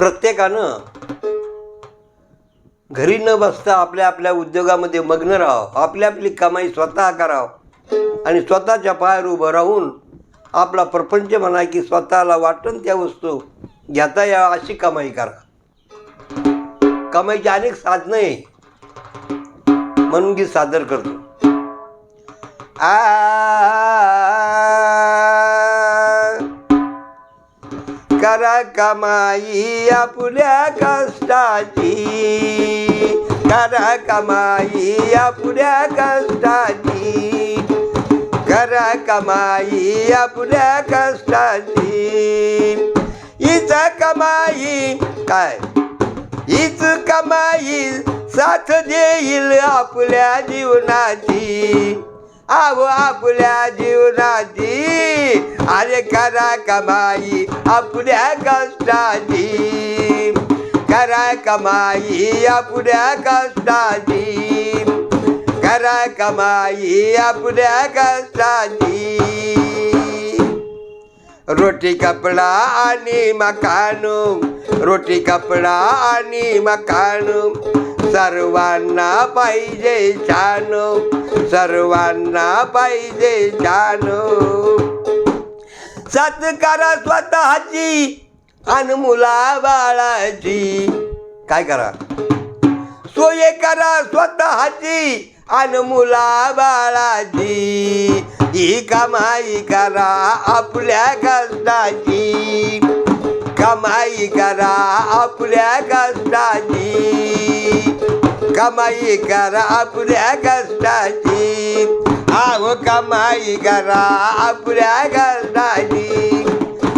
प्रत्येकानं घरी न बसता आपल्या आपल्या उद्योगामध्ये मग्न राहावं आपली आपली कमाई स्वतः करावं आणि स्वतःच्या पायावर उभं राहून आपला प्रपंच म्हणा की स्वतःला वाटन त्या वस्तू घेता यावं अशी कमाई करा. कमाईची अनेक साधनं आहे. म्हणून गीत सादर करतो. आ करा कमाई आपल्या कष्टाची. करा कमाई आपल्या कष्टाची. करा कमाई आपल्या कष्टाची. हीच कमाई काय? हीच कमाई साथ देईल आपल्या जीवनाची. आव आपल्या जीवनाची. अरे करा कमाई आपल्या कष्टाची. करा कमाई आपल्या कष्टाची. करा कमाई आपल्या कष्टाची. रोटी कपडा आणि मकान. रोटी कपडा आणि मकान. सर्वांना पाहिजे छान सर्वांना पाहिजे छान. सत्कारा करा स्वतःची आणि मुला बाळाची. काय करा? सोय करा स्वतःची आणि मुला बाळाची. ही कमाई करा आपल्या कष्टाची. कमाई करा आपल्या कष्टाची. कमाई करा आपल्या कष्टाची आव कमाई करा आपल्या कष्टाची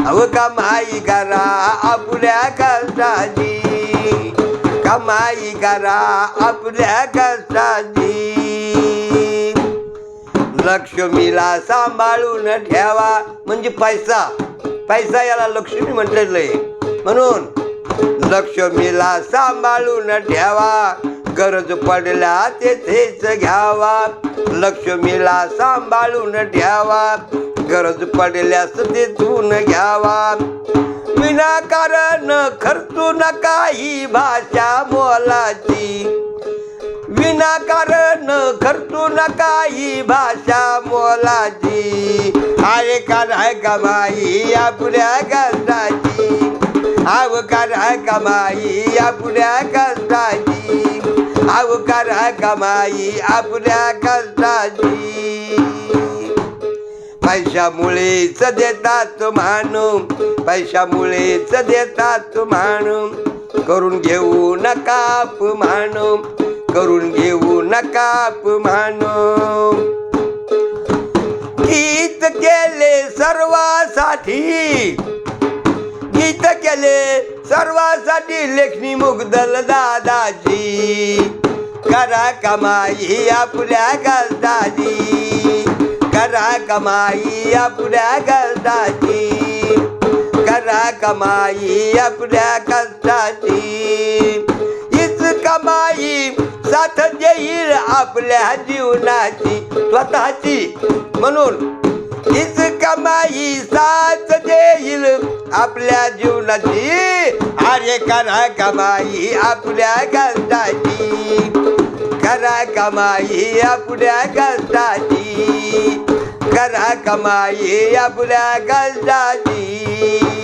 अव कमाई करा आपल्या कष्टाची कमाई करा आपल्या कष्टाची लक्ष्मीला सांभाळून ठेवा. म्हणजे पैसा. पैसा याला लक्ष्मी म्हटलेलं आहे. म्हणून लक्ष्मीला सांभाळून ठेवा. गरज पडल्या तेथेच घ्यावा. लक्ष्मीला सांभाळून ठेवा. गरज पडल्यास तेथून घ्यावा. विनाकारण खर्चू नका ही भाषा मोलाची. विनाकारण खर्चू नका ही भाषा मोलाची. अरे काय कमाई आपल्या कष्टाची आव करा कमाई आपल्या कष्टाची आव कमाई आपल्या कष्टाची. पैशामुळेच देतात मानू पैशामुळेच देतात मानू करून घेऊ नका अपमान करून घेऊ नका मानू गीत केले सर्वासाठी गीत केले सर्वासाठी लेखणी मुगदल दादाजी. करा कमाई आपल्या कष्टाची करा कमाई आपल्या गलदाजी करा कमाई आपल्या कष्टाची हीच कमाई साथ देईल आपल्या जीवनाची स्वतःची. म्हणून हीच कमाई साथ देईल आपल्या जीवनाची. अरे करा कमाई आपल्या कष्टाची करा कमाई आपल्या कष्टाची करा कमाई आपल्या कष्टाची